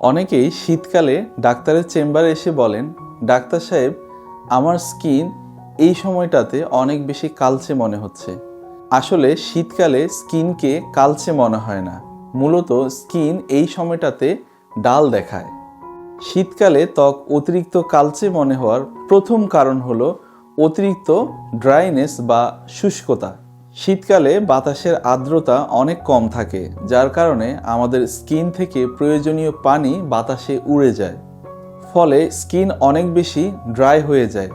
অনেকেই শীতকালে ডাক্তারের চেম্বারে এসে বলেন, ডাক্তার সাহেব, আমার স্কিন এই সময়টাতে অনেক বেশি কালচে মনে হচ্ছে। আসলে শীতকালে স্কিনকে কালচে মনে হয় না। মূলত স্কিন এই সময়টাতে ডাল দেখায়। শীতকালে ত্বক অতিরিক্ত কালচে মনে হওয়ার প্রথম কারণ হলো অতিরিক্ত ড্রাইনেস বা শুষ্কতা। শীতকালে বাতাসের আর্দ্রতা অনেক কম থাকে, যার কারণে আমাদের স্কিন থেকে প্রয়োজনীয় পানি বাতাসে উড়ে যায়। ফলে স্কিন অনেক বেশি ড্রাই হয়ে যায়,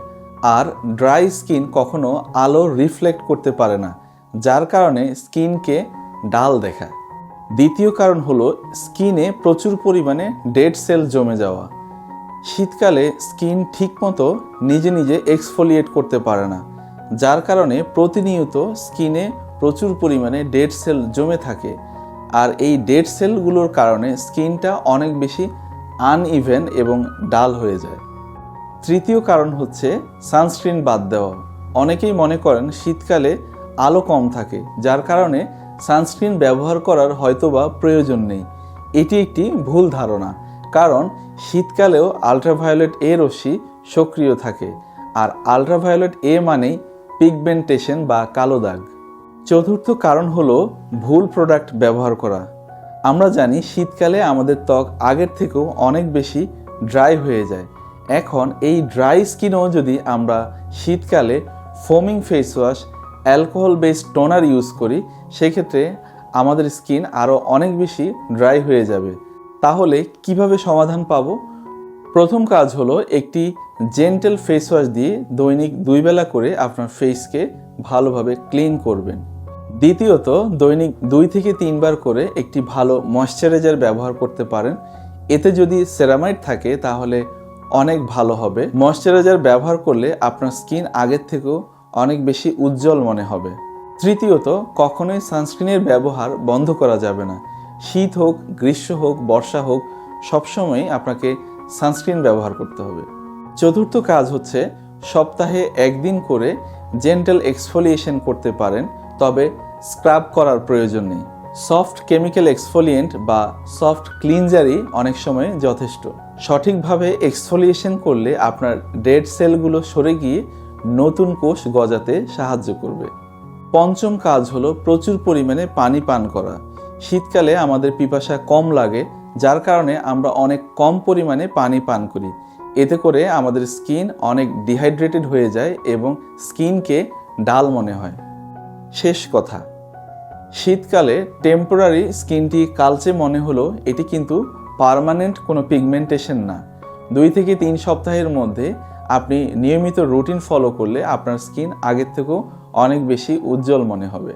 আর ড্রাই স্কিন কখনো আলো রিফ্লেক্ট করতে পারে না, যার কারণে স্কিনকে ডাল দেখায়। দ্বিতীয় কারণ হলো স্কিনে প্রচুর পরিমাণে ডেড সেল জমে যাওয়া। শীতকালে স্কিন ঠিকমতো নিজে নিজে এক্সফোলিয়েট করতে পারে না যার কারণে প্রতিনিয়ত স্কিনে প্রচুর পরিমাণে ডেড সেল জমে থাকে। আর এই ডেড সেলগুলোর কারণে স্কিনটা অনেক বেশি আনইভেন এবং ডাল হয়ে যায়। তৃতীয় কারণ হচ্ছে সানস্ক্রিন বাদ দেওয়া। অনেকেই মনে করেন শীতকালে আলো কম থাকে, যার কারণে সানস্ক্রিন ব্যবহার করার হয়তোবা প্রয়োজন নেই। এটি একটি ভুল ধারণা, কারণ শীতকালেও আলট্রাভায়োলেট এ রশ্মি সক্রিয় থাকে। আর আলট্রাভায়োলেট এ মানেই পিগমেন্টেশন বা কালো দাগ। চতুর্থ কারণ হলো ভুল প্রোডাক্ট ব্যবহার করা। আমরা জানি শীতকালে আমাদের ত্বক আগের থেকেও অনেক বেশি ড্রাই হয়ে যায়। এখন এই ড্রাই স্কিনও যদি আমরা শীতকালে foaming face wash alcohol based toner use করি, সেক্ষেত্রে আমাদের স্কিন আরও অনেক বেশি ড্রাই হয়ে যাবে। তাহলে কীভাবে সমাধান পাবো? প্রথম কাজ হলো একটি জেন্টেল ফেস ওয়াশ দিয়ে দৈনিক দুই বেলা করে আপনার ফেসকে ভালোভাবে ক্লিন করবেন। দ্বিতীয়ত, দৈনিক দুই থেকে তিনবার করে একটি ভালো ময়শ্চারাইজার ব্যবহার করতে পারেন। এতে যদি সেরামাইড থাকে, তাহলে অনেক ভালো হবে। ময়শ্চারাইজার ব্যবহার করলে আপনার স্কিন আগের থেকেও অনেক বেশি উজ্জ্বল মনে হবে। তৃতীয়ত, কখনোই সানস্ক্রিনের ব্যবহার বন্ধ করা যাবে না। শীত হোক, গ্রীষ্ম হোক, বর্ষা হোক সবসময় আপনাকে সানস্ক্রিন ব্যবহার করতে হবে। চতুর্থ কাজ হচ্ছে সপ্তাহে একদিন করে জেন্টাল এক্সফোলিয়েশন করতে পারেন, তবে স্ক্রাব করার প্রয়োজন নেই। সফট কেমিক্যাল এক্সফোলিয়েন্ট বা সফট ক্লিনজারই অনেক সময় যথেষ্ট। সঠিকভাবে এক্সফোলিয়েশন করলে আপনার ডেড সেলগুলো সরে গিয়ে নতুন কোষ গজাতে সাহায্য করবে। পঞ্চম কাজ হলো প্রচুর পরিমাণে পানি পান করা। শীতকালে আমাদের পিপাসা কম লাগে যার কারণে আমরা অনেক কম পরিমাণে পানি পান করি। এতে করে আমাদের স্কিন অনেক ডিহাইড্রেটেড হয়ে যায় এবং স্কিনকে ডাল মনে হয়। শেষ কথা, শীতকালে টেম্পোরারি স্কিনটি কালচে মনে হলো, এটি কিন্তু পার্মানেন্ট কোনো পিগমেন্টেশন না। দুই থেকে তিন সপ্তাহের মধ্যে আপনি নিয়মিত রুটিন ফলো করলে আপনার স্কিন আগের থেকেও অনেক বেশি উজ্জ্বল মনে হবে।